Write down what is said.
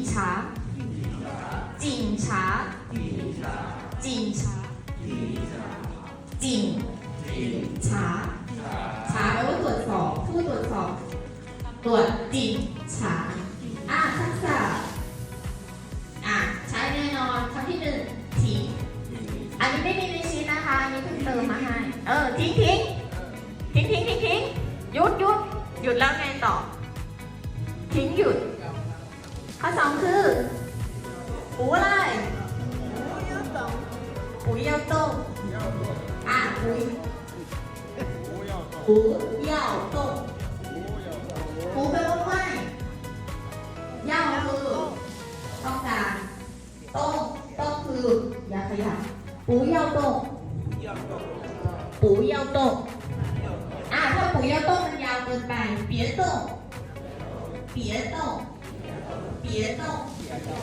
察警察警察警察查แปลว่าตรวจสอบผู้ตรวจสอบ ตรวจจิงฉาอ่ะทักษะอ่ะใช้แน่นอนคำที่หนึ่งทิ้งอันนี้ไม่มีในชีตนะคะ อันนี้เพิ่งเติมมาให้ เออ ทิ้งทิ้งทิ้งทิ้งทิ้งทิ้งหยุดหยุดหยุดแล้วไงต่อ ทิ้งหยุด ข้อ สองคือปูอะไรปูเยาตงอะปูปูเยาตงปูแปลว่าไม่ยาคือต้องการต้มต้มคืออย่าขยับปูเยาต้มปูเยาต้มอะถ้าปูเยาต้มมันยาวเกินไปเปี๊ยะต้มเปียต้ม เปี๊ยะ